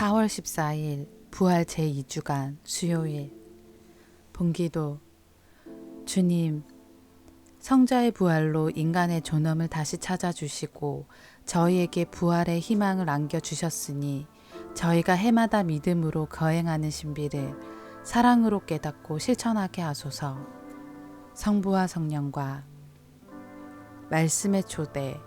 4월 14일 부활 제2주간 수요일. 본기도 주님 성자의 부활로 인간의 존엄을 다시 찾아주시고 저희에게 부활의 희망을 안겨주셨으니 저희가 해마다 믿음으로 거행하는 신비를 사랑으로 깨닫고 실천하게 하소서. 성부와 성령과 말씀의 초대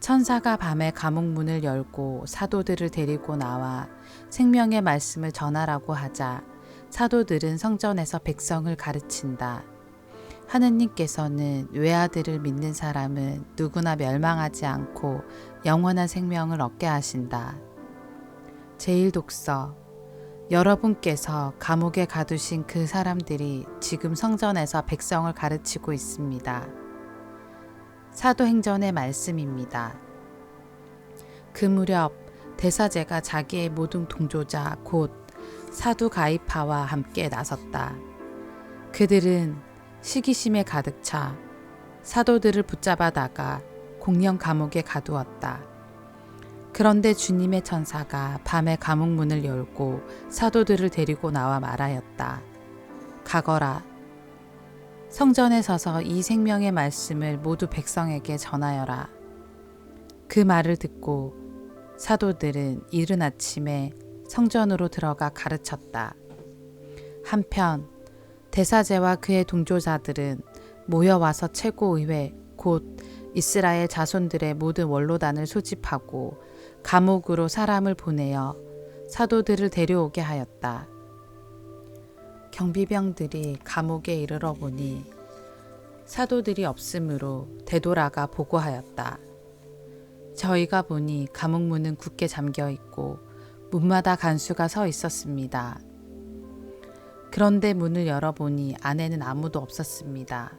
천사가 밤에 감옥 문을 열고 사도들을 데리고 나와 생명의 말씀을 전하라고 하자 사도들은 성전에서 백성을 가르친다. 하느님께서는 외아들을 믿는 사람은 누구나 멸망하지 않고 영원한 생명을 얻게 하신다. 제1독서 여러분께서 감옥에 가두신 그 사람들이 지금 성전에서 백성을 가르치고 있습니다. 사도행전의 말씀입니다. 그 무렵 대사제가 자기의 모든 동조자 곧 사두 가이파와 함께 나섰다. 그들은 시기심에 가득 차 사도들을 붙잡아다가 공령 감옥에 가두었다. 그런데 주님의 천사가 밤에 감옥 문을 열고 사도들을 데리고 나와 말하였다. 가거라. 성전에 서서 이 생명의 말씀을 모두 백성에게 전하여라. 그 말을 듣고 사도들은 이른 아침에 성전으로 들어가 가르쳤다. 한편 대사제와 그의 동조자들은 모여와서 최고의회 곧 이스라엘 자손들의 모든 원로단을 소집하고 감옥으로 사람을 보내어 사도들을 데려오게 하였다. 경비병들이 감옥에 이르러 보니 사도들이 없으므로 되돌아가 보고하였다. 저희가 보니 감옥 문은 굳게 잠겨 있고 문마다 간수가 서 있었습니다. 그런데 문을 열어보니 안에는 아무도 없었습니다.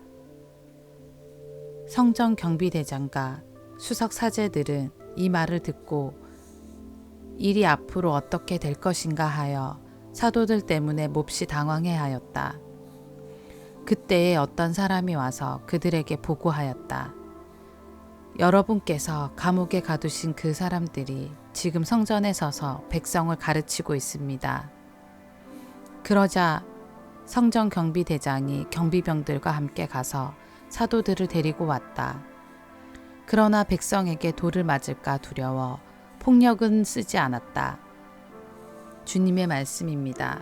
성전 경비대장과 수석 사제들은 이 말을 듣고 일이 앞으로 어떻게 될 것인가 하여 사도들 때문에 몹시 당황해 하였다. 그때에 어떤 사람이 와서 그들에게 보고하였다. 여러분께서 감옥에 가두신 그 사람들이 지금 성전에 서서 백성을 가르치고 있습니다. 그러자 성전 경비대장이 경비병들과 함께 가서 사도들을 데리고 왔다. 그러나 백성에게 돌을 맞을까 두려워 폭력은 쓰지 않았다. 주님의 말씀입니다.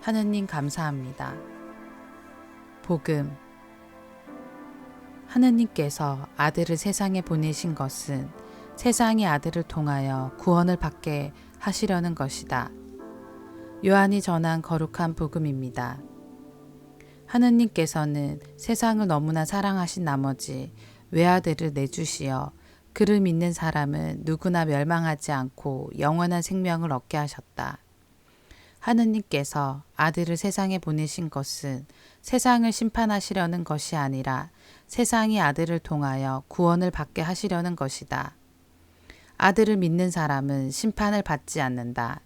하느님 감사합니다. 복음 하느님께서 아들을 세상에 보내신 것은 세상이 아들을 통하여 구원을 받게 하시려는 것이다. 요한이 전한 거룩한 복음입니다. 하느님께서는 세상을 너무나 사랑하신 나머지 외아들을 내주시어 그를 믿는 사람은 누구나 멸망하지 않고 영원한 생명을 얻게 하셨다. 하느님께서 아들을 세상에 보내신 것은 세상을 심판하시려는 것이 아니라 세상이 아들을 통하여 구원을 받게 하시려는 것이다. 아들을 믿는 사람은 심판을 받지 않는다.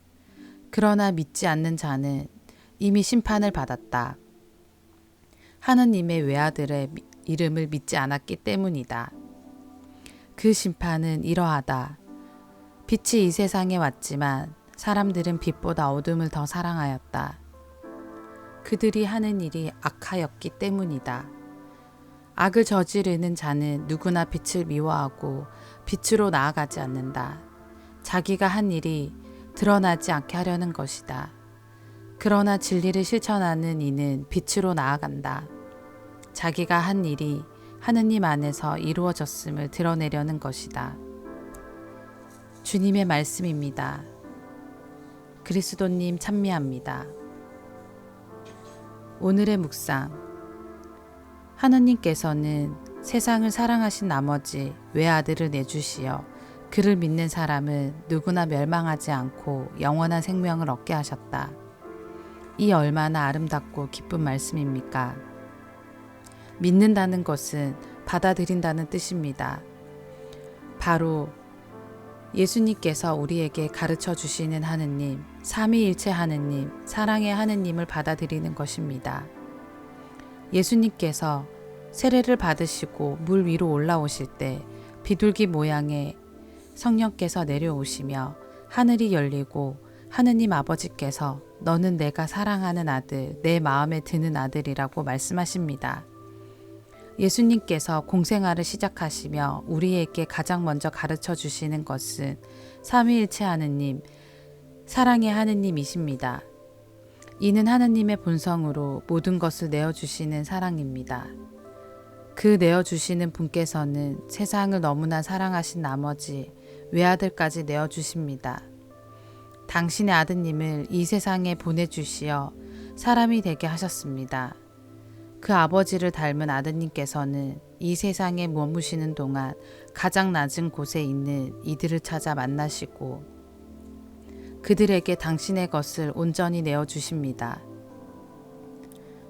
그러나 믿지 않는 자는 이미 심판을 받았다. 하느님의 외아들의 이름을 믿지 않았기 때문이다. 그 심판은 이러하다. 빛이 이 세상에 왔지만 사람들은 빛보다 어둠을 더 사랑하였다. 그들이 하는 일이 악하였기 때문이다. 악을 저지르는 자는 누구나 빛을 미워하고 빛으로 나아가지 않는다. 자기가 한 일이 드러나지 않게 하려는 것이다. 그러나 진리를 실천하는 이는 빛으로 나아간다. 자기가 한 일이 하느님 안에서 이루어졌음을 드러내려는 것이다. 주님의 말씀입니다. 그리스도님 찬미합니다. 오늘의 묵상. 하느님께서는 세상을 사랑하신 나머지 외아들을 내주시어 그를 믿는 사람은 누구나 멸망하지 않고 영원한 생명을 얻게 하셨다. 이 얼마나 아름답고 기쁜 말씀입니까? 믿는다는 것은 받아들인다는 뜻입니다. 바로 예수님께서 우리에게 가르쳐 주시는 하느님, 삼위일체 하느님, 사랑의 하느님을 받아들이는 것입니다. 예수님께서 세례를 받으시고 물 위로 올라오실 때 비둘기 모양의 성령께서 내려오시며 하늘이 열리고 하느님 아버지께서 너는 내가 사랑하는 아들, 내 마음에 드는 아들이라고 말씀하십니다. 예수님께서 공생활을 시작하시며 우리에게 가장 먼저 가르쳐 주시는 것은 삼위일체 하느님, 사랑의 하느님이십니다. 이는 하느님의 본성으로 모든 것을 내어주시는 사랑입니다. 그 내어주시는 분께서는 세상을 너무나 사랑하신 나머지 외아들까지 내어주십니다. 당신의 아드님을 이 세상에 보내주시어 사람이 되게 하셨습니다. 그 아버지를 닮은 아드님께서는 이 세상에 머무시는 동안 가장 낮은 곳에 있는 이들을 찾아 만나시고 그들에게 당신의 것을 온전히 내어주십니다.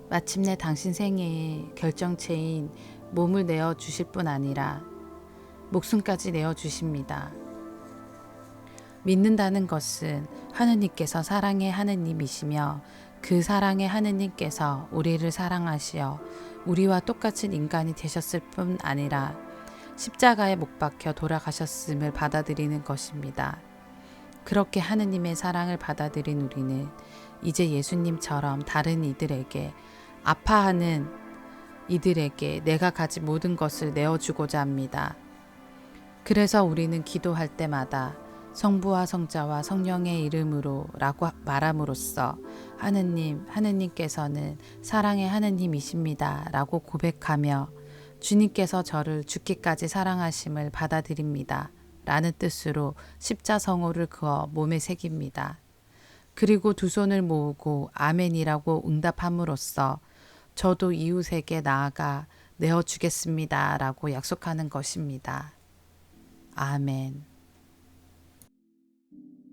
마침내 당신 생애의 결정체인 몸을 내어주실 뿐 아니라 목숨까지 내어주십니다. 믿는다는 것은 하느님께서 사랑의 하느님이시며 그 사랑의 하느님께서 우리를 사랑하시어 우리와 똑같은 인간이 되셨을 뿐 아니라 십자가에 못 박혀 돌아가셨음을 받아들이는 것입니다. 그렇게 하느님의 사랑을 받아들인 우리는 이제 예수님처럼 다른 이들에게 아파하는 이들에게 내가 가진 모든 것을 내어주고자 합니다. 그래서 우리는 기도할 때마다 성부와 성자와 성령의 이름으로 라고 말함으로써 하느님, 하느님께서는 사랑의 하느님이십니다. 라고 고백하며 주님께서 저를 죽기까지 사랑하심을 받아들입니다. 라는 뜻으로 십자성호를 그어 몸에 새깁니다. 그리고 두 손을 모으고 아멘이라고 응답함으로써 저도 이웃에게 나아가 내어주겠습니다. 라고 약속하는 것입니다. 아멘.